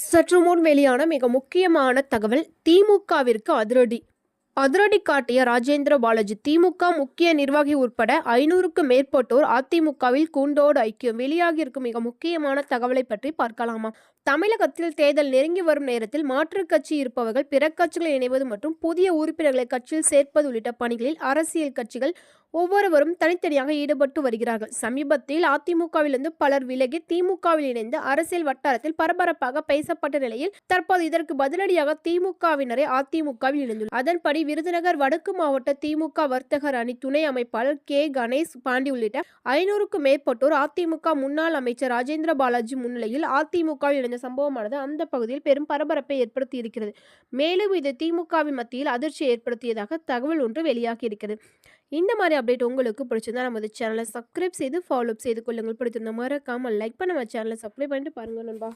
சற்று முன் வெளியான மிக முக்கியமான தகவல் திமுகவிற்கு அதிரடி. அதிரடி காட்டிய ராஜேந்திர பாலாஜி திமுக முக்கிய நிர்வாகி உட்பட ஐநூறுக்கும் மேற்பட்டோர் அதிமுகவில் கூண்டோடு ஐக்கியம் வெளியாகியிருக்கும் மிக முக்கியமான தகவலை பற்றி பார்க்கலாமா? தமிழகத்தில் தேர்தல் நெருங்கி வரும் நேரத்தில் மாற்றுக் கட்சி இருப்பவர்கள் பிற கட்சிகளை இணைவது மற்றும் புதிய உறுப்பினர்களை கட்சியில் சேர்ப்பது உள்ளிட்ட பணிகளில் அரசியல் கட்சிகள் ஒவ்வொருவரும் தனித்தனியாக ஈடுபட்டு வருகிறார்கள். சமீபத்தில் அதிமுகவிலிருந்து பலர் விலகி திமுகவில் இணைந்து அரசியல் வட்டாரத்தில் பரபரப்பாக பேசப்பட்ட நிலையில் தற்போது இதற்கு பதிலடியாக திமுகவினரை அதிமுகவில் இணைந்துள்ளது அதன்படி விருதுநகர் வடக்கு மாவட்ட திமுக வர்த்தகர் அணி துணை அமைப்பாளர் கே. கணேஷ் பாண்டி உள்ளிட்ட ஐநூறுக்கும் மேற்பட்டோர் அதிமுக முன்னாள் அமைச்சர் ராஜேந்திர பாலாஜி முன்னிலையில் அதிமுகவில் இணைந்த சம்பவமானது அந்த பகுதியில் பெரும் பரபரப்பை ஏற்படுத்தி இருக்கிறது மேலும் இது திமுகவின் மத்தியில் அதிர்ச்சியை ஏற்படுத்தியதாக தகவல் ஒன்று வெளியாகி இருக்கிறது இந்த மாதிரி அப்டேட் உங்களுக்கு பிடிச்சிருந்தா நமது சேனலை சப்ஸ்கிரைப் செய்து ஃபாலோ செய்து கொள்ளுங்கள். பிடிச்சிருந்த மறக்காமல் லைக் பண்ண நம்ம சேனலை சப்ஸ்கிரைப் பண்ணிட்டு பாருங்கள் நண்பா.